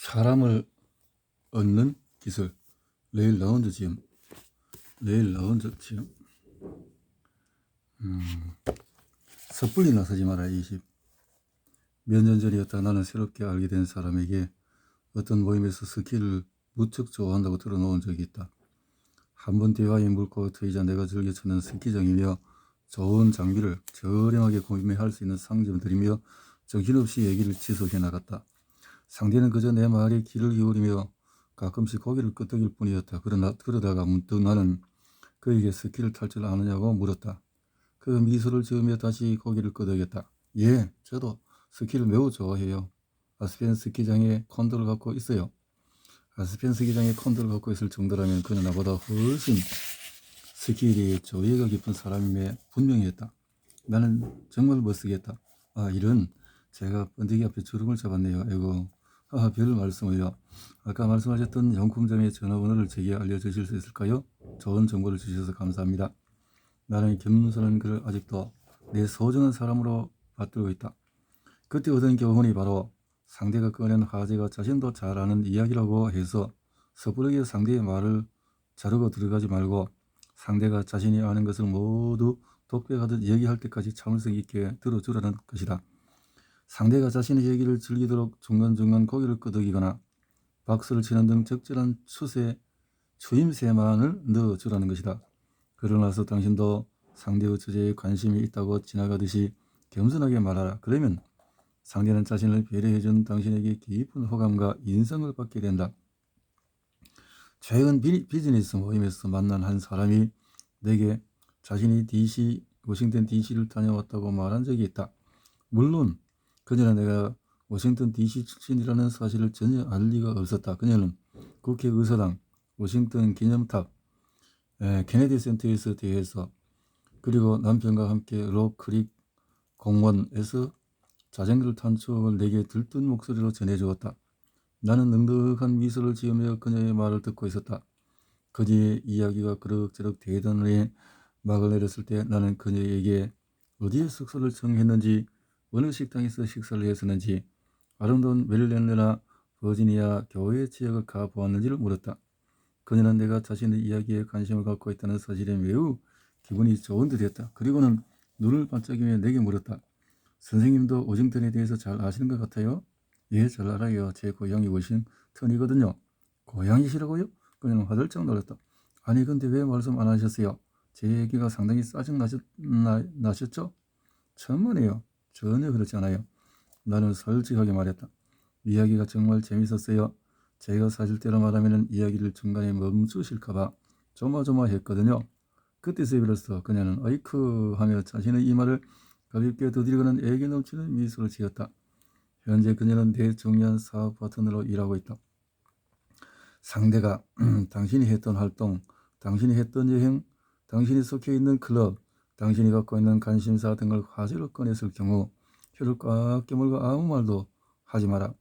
사람을 얻는 기술. 레일 라운드 지음 레일 라운드 지음 음, 섣불리 나서지 마라 20 몇 년 전이었다. 나는 새롭게 알게 된 사람에게 어떤 모임에서 스키를 무척 좋아한다고 들어놓은 적이 있다. 한 번 대화에 물고 트이자 내가 즐겨 찾는 스키장이며 좋은 장비를 저렴하게 구매할 수 있는 상점들이며 정신없이 얘기를 지속해 나갔다. 상대는 그저 내 말에 귀를 기울이며 가끔씩 고개를 끄덕일 뿐이었다. 그러나, 그러다가 문득 나는 그에게 스키를 탈 줄 아느냐고 물었다. 그 미소를 지으며 다시 고개를 끄덕였다. 예, 저도 스키를 매우 좋아해요. 아스펜 스키장에 콘도를 갖고 있어요. 아스펜 스키장에 콘도를 갖고 있을 정도라면 그는 나보다 훨씬 스키에 대해 조예가 깊은 사람임에 분명히 했다. 나는 정말 멋쓰겠다. 아, 이런 제가 번데기 앞에 주름을 잡았네요. 아이고, 아, 별 말씀을요. 아까 말씀하셨던 용품점의 전화번호를 제게 알려주실 수 있을까요? 좋은 정보를 주셔서 감사합니다. 나는 겸손한 그를 아직도 내 소중한 사람으로 받들고 있다. 그때 얻은 교훈이 바로 상대가 꺼낸 화제가 자신도 잘 아는 이야기라고 해서 섣부르게 상대의 말을 자르고 들어가지 말고 상대가 자신이 아는 것을 모두 독백하듯 얘기할 때까지 참을성 있게 들어주라는 것이다. 상대가 자신의 얘기를 즐기도록 중간중간 고개를 끄덕이거나 박수를 치는 등 적절한 추세, 추임새만을 넣어주라는 것이다. 그러나서 당신도 상대의 주제에 관심이 있다고 지나가듯이 겸손하게 말하라. 그러면 상대는 자신을 배려해준 당신에게 깊은 호감과 인성을 받게 된다. 최근 비, 비즈니스 모임에서 만난 한 사람이 내게 자신이 DC, 워싱턴 DC를 다녀왔다고 말한 적이 있다. 물론 그녀는 내가 워싱턴 DC 출신이라는 사실을 전혀 알 리가 없었다. 그녀는 국회의사당, 워싱턴 기념탑, 에, 케네디 센터에서 대해서 그리고 남편과 함께 로크릭 공원에서 자전거를 탄 추억을 내게 들뜬 목소리로 전해주었다. 나는 능득한 미소를 지으며 그녀의 말을 듣고 있었다. 그녀의 이야기가 그럭저럭 대단에 막을 내렸을 때 나는 그녀에게 어디에 숙소를 정했는지 어느 식당에서 식사를 했었는지 아름다운 멜랜드나 버지니아 교회 지역을 가보았는지를 물었다. 그녀는 내가 자신의 이야기에 관심을 갖고 있다는 사실에 매우 기분이 좋은 듯했다. 그리고는 눈을 반짝이며 내게 물었다. 선생님도 오징턴에 대해서 잘 아시는 것 같아요? 예, 잘 알아요. 제 고향이 워싱턴이거든요. 고향이시라고요? 그녀는 화들짝 놀랐다. 아니 근데 왜 말씀 안 하셨어요? 제 얘기가 상당히 짜증 나셨, 나, 나셨죠? 천만에요. 전혀 그렇지 않아요. 나는 솔직하게 말했다. 이야기가 정말 재밌었어요. 제가 사실대로 말하면 이야기를 중간에 멈추실까봐 조마조마했거든요. 그때서 비로소 그녀는 어이쿠 하며 자신의 이 말을 가볍게 두드리고는 애기 넘치는 미소를 지었다. 현재 그녀는 내 중요한 사업 파트너로 일하고 있다. 상대가 당신이 했던 활동, 당신이 했던 여행, 당신이 속해 있는 클럽, 당신이 갖고 있는 관심사 등을 화제로 꺼냈을 경우 혀를 꽉 깨물고 아무 말도 하지 마라.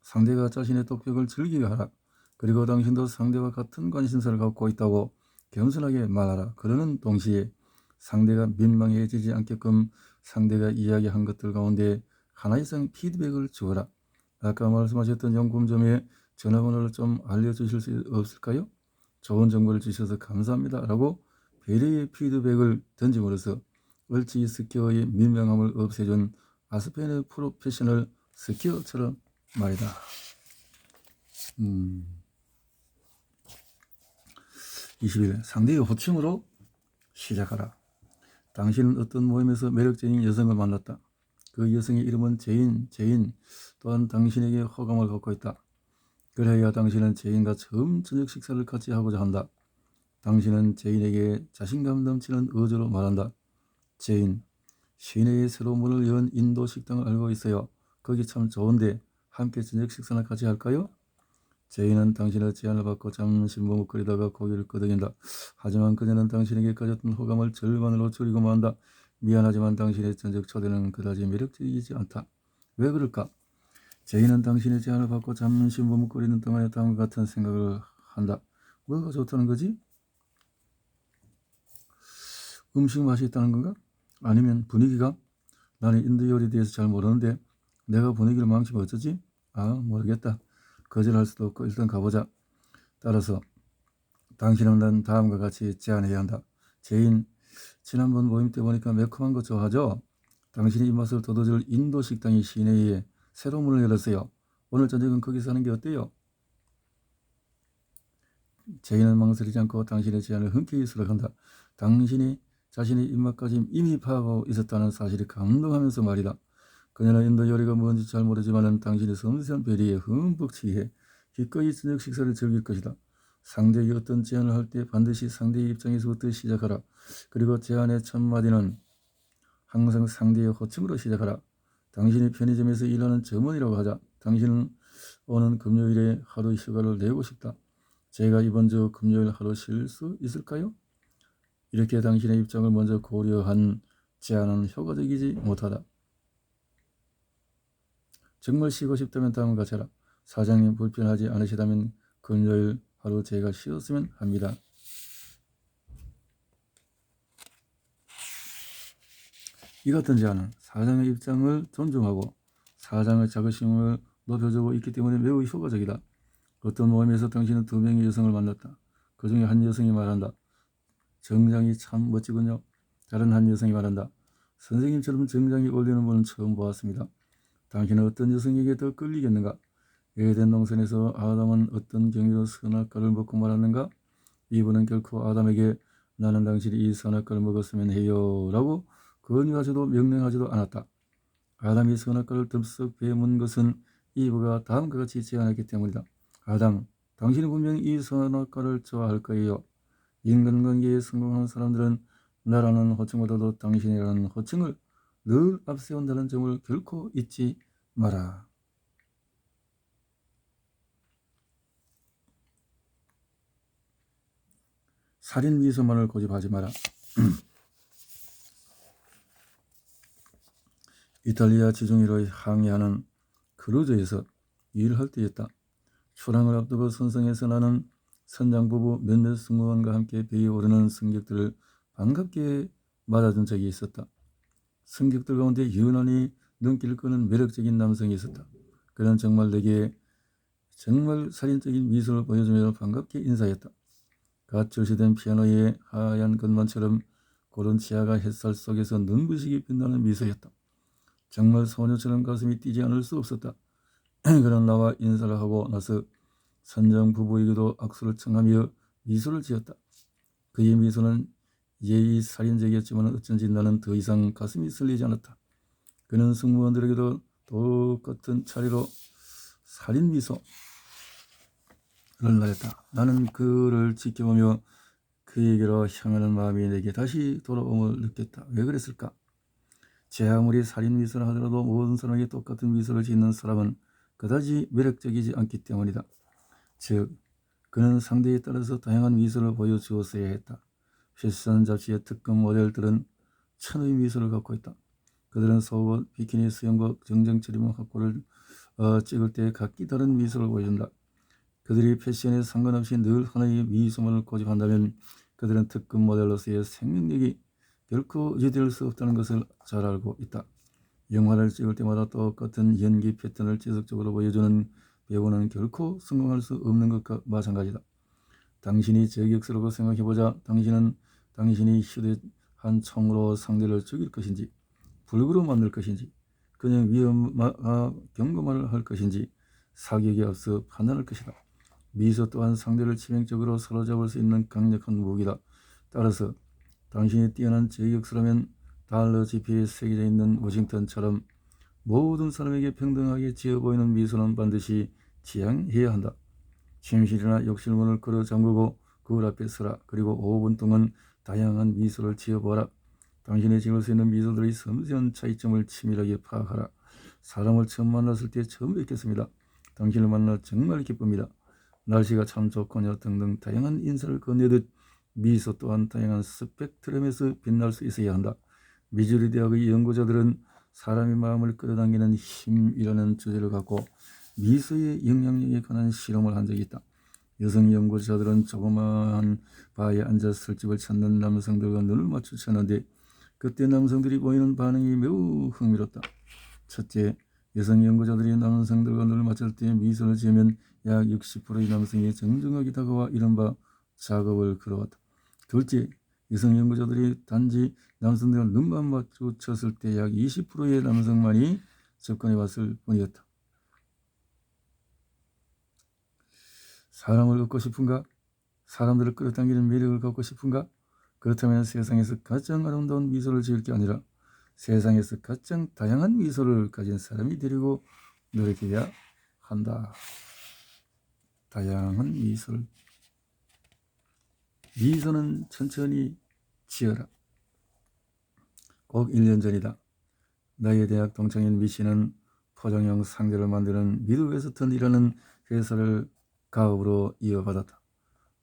상대가 자신의 독백을 즐기게 하라. 그리고 당신도 상대와 같은 관심사를 갖고 있다고 겸손하게 말하라. 그러는 동시에 상대가 민망해지지 않게끔 상대가 이야기한 것들 가운데 하나 이상 피드백을 주어라. 아까 말씀하셨던 용품점에 전화번호를 좀 알려주실 수 없을까요? 좋은 정보를 주셔서 감사합니다. 라고 배려의 피드백을 던짐으로써 얼지 스키어의 민망함을 없애준 아스펜의 프로페셔널 스키어처럼 말이다. 음. 21. 상대의 호칭으로 시작하라. 당신은 어떤 모임에서 매력적인 여성을 만났다. 그 여성의 이름은 제인, 제인 또한 당신에게 호감을 갖고 있다. 그래야 당신은 제인과 처음 저녁 식사를 같이 하고자 한다. 당신은 제인에게 자신감 넘치는 어조로 말한다. 제인, 시내에 새로운 문을 연 인도 식당을 알고 있어요. 거기 참 좋은데 함께 저녁 식사나 같이 할까요? 제인은 당신의 제안을 받고 잠시 머뭇거리다가 고개를 끄덕인다. 하지만 그녀는 당신에게 가졌던 호감을 절반으로 줄이고 만다. 미안하지만 당신의 전적 초대는 그다지 매력적이지 않다. 왜 그럴까? 제인은 당신의 제안을 받고 잠시 머뭇거리는 동안에 다음과 같은 생각을 한다. 뭐가 좋다는 거지? 음식 맛이 있다는 건가? 아니면 분위기가? 나는 인도 요리에 대해서 잘 모르는데 내가 분위기를 망치면 어쩌지? 아 모르겠다. 거절할 수도 없고 일단 가보자. 따라서 당신은 난 다음과 같이 제안해야 한다. 제인, 지난번 모임 때 보니까 매콤한 거 좋아하죠? 당신의 입맛을 돋워줄 인도 식당이 시내에 새로 문을 열었어요. 오늘 저녁은 거기서 하는 게 어때요? 제인은 망설이지 않고 당신의 제안을 흔쾌히 수락한다. 당신이 자신의 입맛까지 이미 파악하고 있었다는 사실이 감동하면서 말이다. 그녀는 인도 요리가 뭔지 잘 모르지만 당신의 섬세한 배려에 흠뻑 취해 기꺼이 저녁 식사를 즐길 것이다. 상대에게 어떤 제안을 할 때 반드시 상대의 입장에서부터 시작하라. 그리고 제안의 첫 마디는 항상 상대의 호칭으로 시작하라. 당신이 편의점에서 일하는 점원이라고 하자. 당신은 오는 금요일에 하루 휴가를 내고 싶다. 제가 이번 주 금요일 하루 쉴 수 있을까요? 이렇게 당신의 입장을 먼저 고려한 제안은 효과적이지 못하다. 정말 쉬고 싶다면 다음과 같이 하라. 사장님 불편하지 않으시다면 금요일 하루 제가 쉬었으면 합니다. 이 같은 제안은 사장의 입장을 존중하고 사장의 자긍심을 높여주고 있기 때문에 매우 효과적이다. 어떤 모임에서 당신은 두 명의 여성을 만났다. 그 중에 한 여성이 말한다. 정장이 참 멋지군요. 다른 한 여성이 말한다. 선생님처럼 정장이 어울리는 분은 처음 보았습니다. 당신은 어떤 여성에게 더 끌리겠는가? 에덴 동산에서 아담은 어떤 경위로 선악과를 먹고 말았는가? 이분은 결코 아담에게 나는 당신이 이 선악과를 먹었으면 해요 라고 권유하지도 명령하지도 않았다. 아담이 선악과를 덥석 베문 것은 이브가 다음과 같이 제안했기 때문이다. 아담, 당신은 분명히 이 선악과를 좋아할 거예요. 인간관계에 성공하는 사람들은 나라는 호칭보다도 당신이라는 호칭을 늘 앞세운다는 점을 결코 잊지 마라. 살인 미소만을 고집하지 마라. 이탈리아 지중해로 항해하는 크루즈에서 일할 때였다. 출항을 앞두고 선성에서 나는 선장 부부 몇몇 승무원과 함께 배에 오르는 승객들을 반갑게 맞아준 적이 있었다. 승객들 가운데 유난히 눈길을 끄는 매력적인 남성이 있었다. 그는 정말 내게 정말 살인적인 미소를 보여주며 반갑게 인사했다. 갓 절시된 피아노의 하얀 것만처럼 고른 치아가 햇살 속에서 눈부시게 빛나는 미소였다. 정말 소녀처럼 가슴이 뛰지 않을 수 없었다. 그는 나와 인사를 하고 나서 선장 부부에게도 악수를 청하며 미소를 지었다. 그의 미소는 예의 살인적이었지만 어쩐지 나는 더 이상 가슴이 설리지 않았다. 그는 승무원들에게도 똑같은 차례로 살인 미소를 날렸다. 나는 그를 지켜보며 그에게로 향하는 마음이 내게 다시 돌아옴을 느꼈다. 왜 그랬을까? 제 아무리 살인 미소를 하더라도 모든 사람에게 똑같은 미소를 짓는 사람은 그다지 매력적이지 않기 때문이다. 즉, 그는 상대에 따라서 다양한 미소를 보여주었어야 했다. 패션 잡지의 특급 모델들은 천의 미소를 갖고 있다. 그들은 속옷, 비키니, 수영복, 정장 차림의 확보를 어, 찍을 때 각기 다른 미소를 보여준다. 그들이 패션에 상관없이 늘 하나의 미소만을 고집한다면 그들은 특급 모델로서의 생명력이 결코 유지될 수 없다는 것을 잘 알고 있다. 영화를 찍을 때마다 똑같은 연기 패턴을 지속적으로 보여주는 배우는 결코 성공할 수 없는 것과 마찬가지다. 당신이 저격스럽고 생각해보자. 당신은 당신이 휴대한 총으로 상대를 죽일 것인지, 불구로 만들 것인지, 그냥 위험하 경고만을 할 것인지 사격에 앞서 판단할 것이다. 미소 또한 상대를 치명적으로 사로잡을 수 있는 강력한 무기다. 따라서 당신이 뛰어난 저격수라면 달러 지폐에 새겨져 있는 워싱턴처럼 모든 사람에게 평등하게 지어 보이는 미소는 반드시 지향해야 한다. 침실이나 욕실문을 걸어 잠그고 거울 앞에 서라. 그리고 5분 동안 다양한 미소를 지어보아라. 당신이 지을 수 있는 미소들의 섬세한 차이점을 치밀하게 파악하라. 사람을 처음 만났을 때 처음 뵙겠습니다. 당신을 만나 정말 기쁩니다. 날씨가 참 좋거냐 등등 다양한 인사를 건네듯 미소 또한 다양한 스펙트럼에서 빛날 수 있어야 한다. 미주리 대학의 연구자들은 사람의 마음을 끌어당기는 힘이라는 주제를 갖고 미소의 영향력에 관한 실험을 한 적이 있다. 여성 연구자들은 조그마한 바에 앉아 술집을 찾는 남성들과 눈을 마주쳤는데 그때 남성들이 보이는 반응이 매우 흥미롭다. 첫째, 여성 연구자들이 남성들과 눈을 맞출 때 미소를 지으면 약 60%의 남성이 정중하게 다가와 이른바 작업을 걸어왔다. 둘째, 여성 연구자들이 단지 남성들과 눈만 마주쳤을 때 약 20%의 남성만이 접근해 왔을 뿐이었다. 사람을 얻고 싶은가? 사람들을 끌어당기는 매력을 갖고 싶은가? 그렇다면 세상에서 가장 아름다운 미소를 지을 게 아니라 세상에서 가장 다양한 미소를 가진 사람이 되려고 노력해야 한다. 다양한 미소를 미소는 천천히 지어라. 꼭 1년 전이다. 나의 대학 동창인 미 씨는 포장형 상자를 만드는 미드웨스턴이라는 회사를 가업으로 이어받았다.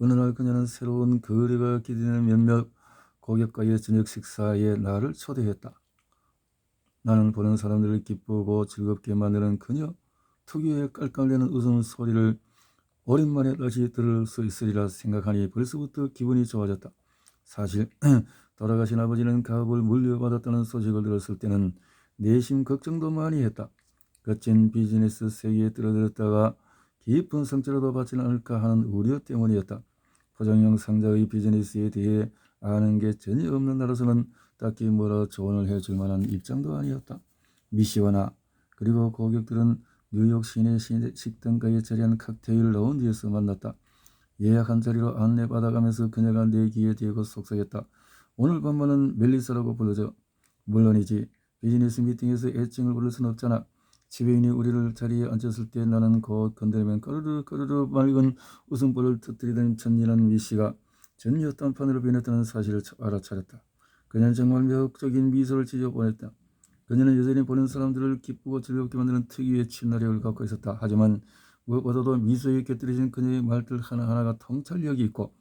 어느 날 그녀는 새로운 거래가 기대되는 몇몇 고객과의 저녁 식사에 나를 초대했다. 나는 보는 사람들을 기쁘고 즐겁게 만드는 그녀 특유의 깔깔대는 웃음소리를 오랜만에 다시 들을 수 있으리라 생각하니 벌써부터 기분이 좋아졌다. 사실 돌아가신 아버지는 가업을 물려받았다는 소식을 들었을 때는 내심 걱정도 많이 했다. 거친 비즈니스 세계에 들어들었다가 깊은 성취라도 받지는 않을까 하는 우려 때문이었다. 포장형 상자의 비즈니스에 대해 아는 게 전혀 없는 나로서는 딱히 뭐라 조언을 해줄 만한 입장도 아니었다. 미씨와 나 그리고 고객들은 뉴욕 시내 식당가에 자리한 칵테일 라운지에서 만났다. 예약한 자리로 안내받아가면서 그녀가 내 귀에 대고 속삭였다. 오늘 밤만은 멜리사라고 불러줘. 물론이지 비즈니스 미팅에서 애칭을 부를 순 없잖아. 지배인이 우리를 자리에 앉혔을 때 나는 곧 건드리면 까르르 까르르 맑은 웃음보를 터뜨리던 천진한 미씨가 전혀 딴판으로 변했다는 사실을 알아차렸다. 그녀는 정말 매혹적인 미소를 지져보냈다. 그녀는 여전히 보는 사람들을 기쁘고 즐겁게 만드는 특유의 친화력을 갖고 있었다. 하지만 무엇보다도 미소에 곁들여진 그녀의 말들 하나하나가 통찰력이 있고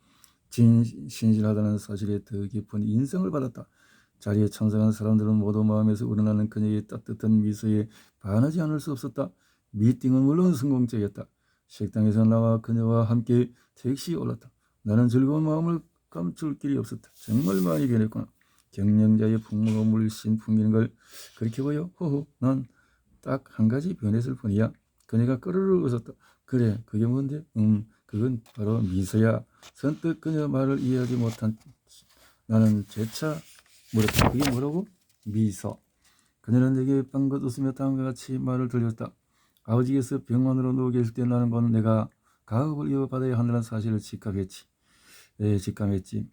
진, 신실하다는 사실에 더 깊은 인상을 받았다. 자리에 참석한 사람들은 모두 마음에서 우러나는 그녀의 따뜻한 미소에 반하지 않을 수 없었다. 미팅은 물론 성공적이었다. 식당에서 나와 그녀와 함께 택시에 올랐다. 나는 즐거운 마음을 감출 길이 없었다. 정말 많이 변했구나. 경영자의 풍무가 물씬 풍기는 걸 그렇게 보여? 호호, 난딱한 가지 변했을 뿐이야. 그녀가 끄르르 웃었다. 그래, 그게 뭔데? 음, 그건 바로 미소야. 선뜻 그녀 말을 이해하지 못한 나는 재차 물었다. 그게 뭐라고? 미소. 그녀는 내게 빵긋 웃으며 다음과 같이 말을 들렸다. 아버지께서 병원으로 누워 계실 때 나는 건 내가 가업을 이어받아야 한다는 사실을 직감했지. 네, 직감했지.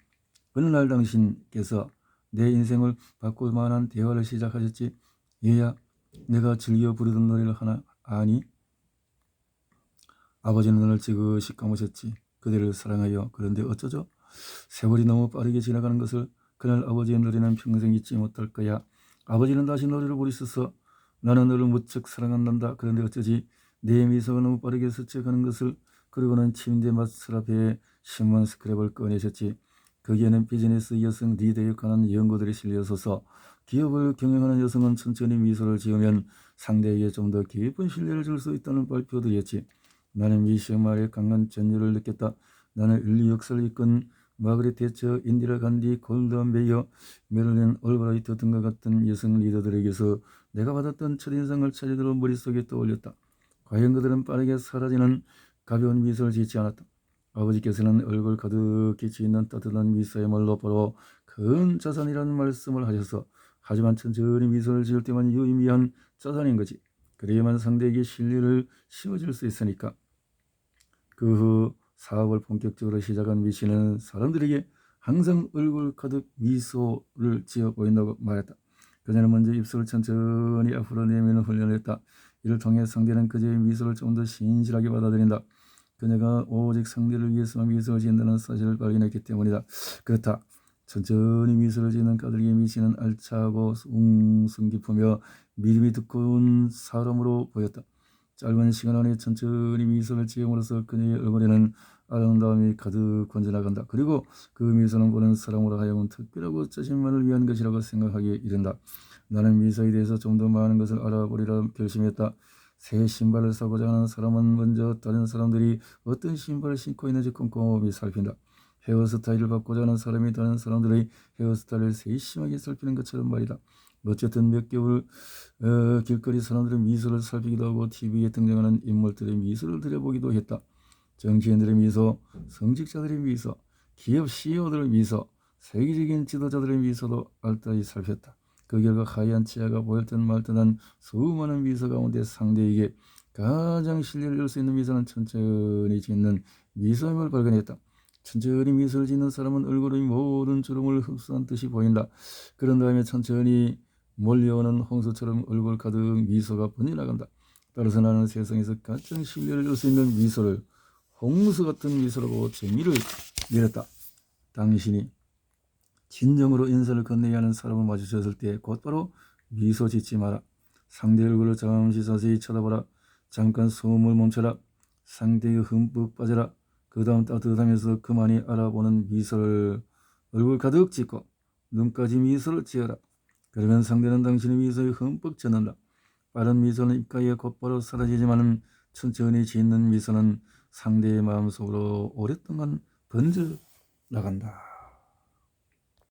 어느 날 당신께서 내 인생을 바꿀 만한 대화를 시작하셨지. 얘야, 내가 즐겨 부르던 노래를 하나 아니? 아버지는 너를 지그시 까무셨지. 그대를 사랑하여. 그런데 어쩌죠? 세월이 너무 빠르게 지나가는 것을 그날 아버지의 노래는 평생 잊지 못할 거야. 아버지는 다시 노래를 부르셔서 나는 너를 무척 사랑한단다. 그런데 어쩌지? 내 미소가 너무 빠르게 스쳐가는 것을 그리고는 침대 마스터 앞에 신문 스크랩을 꺼내셨지. 거기에는 비즈니스 여성 리더에 관한 연구들이 실려서서 기업을 경영하는 여성은 천천히 미소를 지으면 상대에게 좀 더 깊은 신뢰를 줄 수 있다는 발표들이었지. 나는 미시의 말에 강한 전율을 느꼈다. 나는 인류 역사를 이끈 마그릿 대처, 인디라 간디, 골든 베이어, 메릴린 올브라이트 등과 같은 여성 리더들에게서 내가 받았던 첫인상을 차례대로 머릿속에 떠올렸다. 과연 그들은 빠르게 사라지는 가벼운 미소를 짓지 않았다. 아버지께서는 얼굴 가득히 지있는 따뜻한 미소야말로 바로 큰 자산이라는 말씀을 하셔서 하지만 천천히 미소를 지을 때만 유의미한 자산인 거지. 그래야만 상대에게 신뢰를 심어줄 수 있으니까. 그 후 사업을 본격적으로 시작한 미 씨는 사람들에게 항상 얼굴 가득 미소를 지어 보인다고 말했다. 그녀는 먼저 입술을 천천히 앞으로 내미는 훈련을 했다. 이를 통해 상대는 그녀의 미소를 좀 더 신실하게 받아들인다. 그녀가 오직 상대를 위해서만 미소를 지은다는 사실을 발견했기 때문이다. 그렇다. 천천히 미소를 지는 까닭에 미씨는 알차고 웅성 깊으며 믿음이 두꺼운 사람으로 보였다. 짧은 시간 안에 천천히 미소를 지음으로써 그녀의 얼굴에는 아름다움이 가득 건져나간다. 그리고 그 미소는 보는 사람으로 하여금 특별하고 자신만을 위한 것이라고 생각하기에 이른다. 나는 미소에 대해서 좀 더 많은 것을 알아보리라 결심했다. 새 신발을 사고자 하는 사람은 먼저 다른 사람들이 어떤 신발을 신고 있는지 꼼꼼히 살핀다. 헤어스타일을 바꾸자 하는 사람이 다른 사람들의 헤어스타일을 세심하게 살피는 것처럼 말이다. 어쨌든 몇 개월 어, 길거리 사람들의 미소를 살피기도 하고 TV에 등장하는 인물들의 미소를 들여보기도 했다. 정치인들의 미소, 성직자들의 미소, 기업 CEO들의 미소, 세계적인 지도자들의 미소도 알뜰히 살폈다. 그 결과 하얀 치아가 보일 듯말 듯한 수많은 미소 가운데 상대에게 가장 신뢰를 줄 수 있는 미소는 천천히 짓는 미소임을 발견했다. 천천히 미소를 짓는 사람은 얼굴의 모든 주름을 흡수한 듯이 보인다. 그런 다음에 천천히 몰려오는 홍수처럼 얼굴 가득 미소가 번져나간다. 따라서 나는 세상에서 가장 신뢰를 줄 수 있는 미소를 홍수 같은 미소라고 정의를 내렸다. 당신이 진정으로 인사를 건네야 하는 사람을 마주쳤을 때 곧바로 미소 짓지 마라. 상대 얼굴을 잠시 자세히 쳐다보라. 잠깐 소음을 멈춰라. 상대에 흠뻑 빠져라. 그 다음 따뜻하면서 그만이 알아보는 미소를 얼굴 가득 짓고 눈까지 미소를 지어라. 그러면 상대는 당신의 미소에 흠뻑 젖는다. 빠른 미소는 입가에 곧바로 사라지지만 천천히 짓는 미소는 상대의 마음속으로 오랫동안 번져 나간다.